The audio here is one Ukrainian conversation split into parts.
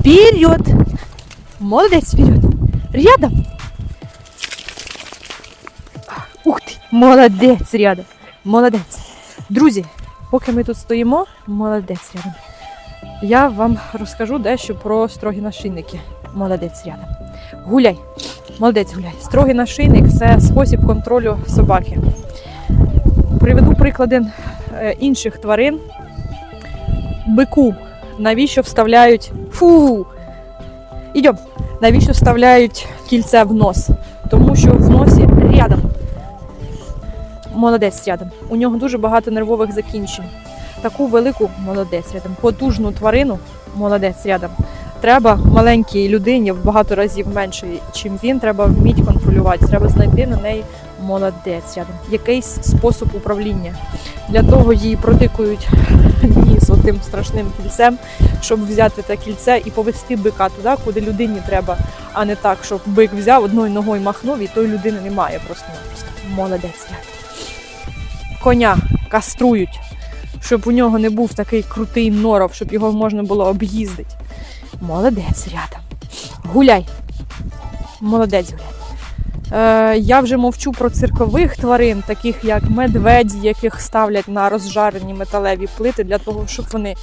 Вперед! Молодець, вперед! Рядом! Ух ти! Молодець рядом! Молодець! Друзі, поки ми тут стоїмо, молодець рядом. Я вам розкажу дещо про строгі нашийники. Молодець рядом. Гуляй! Молодець гуляй. Строгий нашийник це спосіб контролю собаки. Приведу приклади е, інших тварин. Бику. Навіщо вставляють. Фу! Ідем. Навіщо вставляють кільце в нос? Тому що в носі рядом. Молодець рядом. У нього дуже багато нервових закінчень. Таку велику молодець рядом. Потужну тварину молодець рядом. Треба маленькій людині в багато разів менше, чим він. Треба вміти контролювати. Треба знайти на неї молодець рядом. Якийсь спосіб управління. Для того її протикують ніс отим страшним кільцем, щоб взяти те кільце і повести бика туди, куди людині треба, а не так, щоб бик взяв одною ногою махнув, і тої людини немає просто. Молодець. Коня каструють, щоб у нього не був такий крутий норов, щоб його можна було об'їздити. Молодець рядом. Гуляй. Молодець гуляй. Е, я вже мовчу про циркових тварин, таких як медведі, яких ставлять на розжарені металеві плити для того, щоб вони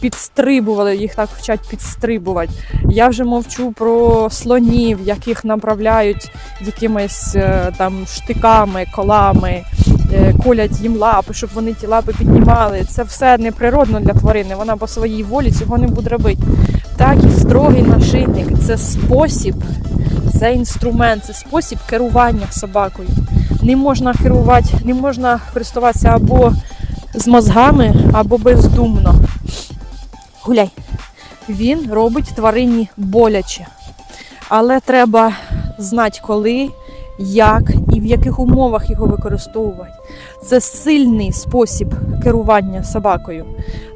підстрибували, їх так вчать підстрибувати. Я вже мовчу про слонів, яких направляють якимись е, там штиками, колами, е, колять їм лапи, щоб вони ті лапи піднімали. Це все неприродно для тварини. Вона по своїй волі цього не буде робити. Так і строгий нашийник це спосіб, це інструмент, це спосіб керування собакою. Не можна керувати, не можна користуватися або з мозгами, або бездумно. Гуляй. Він робить тварині боляче. Але треба знати, коли, як і в яких умовах його використовувати. Це сильний спосіб керування собакою.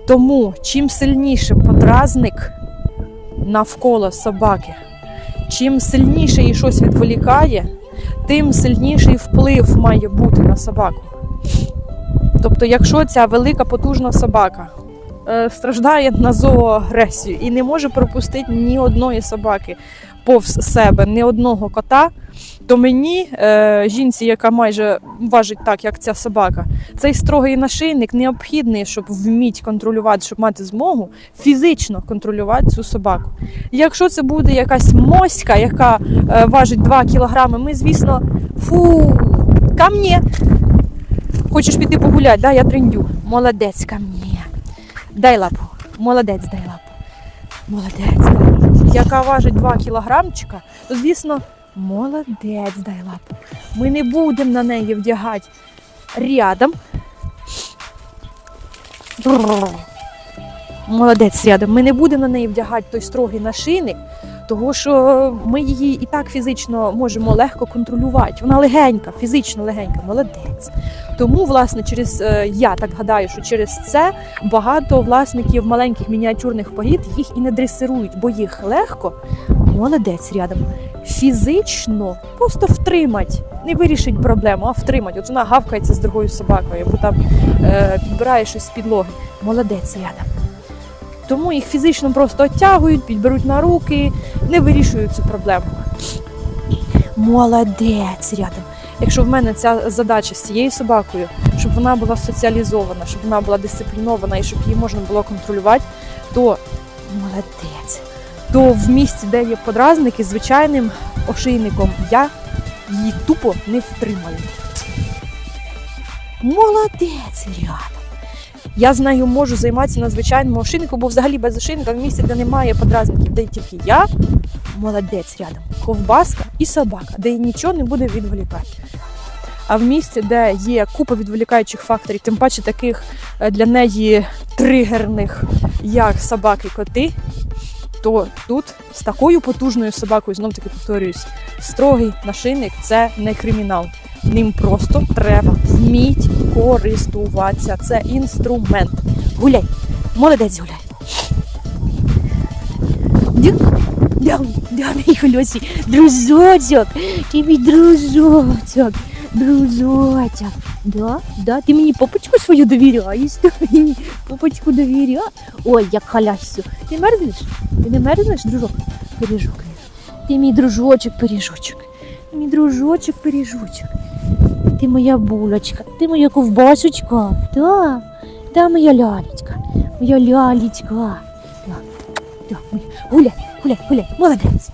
Тому чим сильніше подразник навколо собаки, чим сильніше її щось відволікає, тим сильніший вплив має бути на собаку. Тобто, якщо ця велика потужна собака страждає на зооагресію і не може пропустити ні одної собаки повз себе, ні одного кота, то мені, е, жінці, яка майже важить так, як ця собака, цей строгий нашийник необхідний, щоб вміти контролювати, щоб мати змогу фізично контролювати цю собаку. Якщо це буде якась моська, яка е, важить 2 кілограми, ми, звісно, фу, ко. Хочеш піти погуляти, да? я трендю. Молодець ко. Дай лапу. Молодець, дай лапу. Молодець, дай лапу. Яка важить 2 кілограмчика, то звісно, молодець, дай лапу. Ми не будемо на неї вдягати рядом. Молодець рядом. Ми не будемо на неї вдягати той строгий нашийник, тому що ми її і так фізично можемо легко контролювати. Вона легенька, фізично легенька, молодець. Тому, власне, через е, я так гадаю, що через це багато власників маленьких мініатюрних порід їх і не дресирують, бо їх легко, молодець рядом. Фізично просто втримать, не вирішить проблему, а втримать. От вона гавкається з другою собакою, або там е, підбирає щось з підлоги. Молодець рядом. Тому їх фізично просто оттягують, підберуть на руки, не вирішують цю проблему. Молодець рядом. Якщо в мене ця задача з цією собакою, щоб вона була соціалізована, щоб вона була дисциплінована і щоб її можна було контролювати, то молодець. То в місці, де є подразники, звичайним ошийником я її тупо не втримаю. Молодець рядом. Я з нею можу займатися на звичайному ошийнику, бо взагалі без ошейника в місці, де немає подразників, де тільки я, молодець рядом, ковбаска і собака, де її нічого не буде відволікати. А в місці, де є купа відволікаючих факторів, тим паче таких е, для неї тригерних, як собаки, коти, то тут з такою потужною собакою, знов таки повторююсь, строгий нашийник це не кримінал. Ним просто треба вміть користуватися. Це інструмент. Гуляй, молодець гуляй. Дяний хльосі, дружочок, тобі дружочок, дружочок. Да, да, ти мені попочку свою довіряєш, ти мені попочку довіряєш. Ой, як халясю. Ти мерзнеш? Ти не мерзнеш, дружок? Пиріжок. Ти мій дружочок, пиріжочок. Мій дружочок, пиріжочок. Ти моя булочка, ти моя ковбасочка. Да, да, моя лялечка, моя лялечка. Да, да, моя- гуляй, гуляй, гуляй, молодець.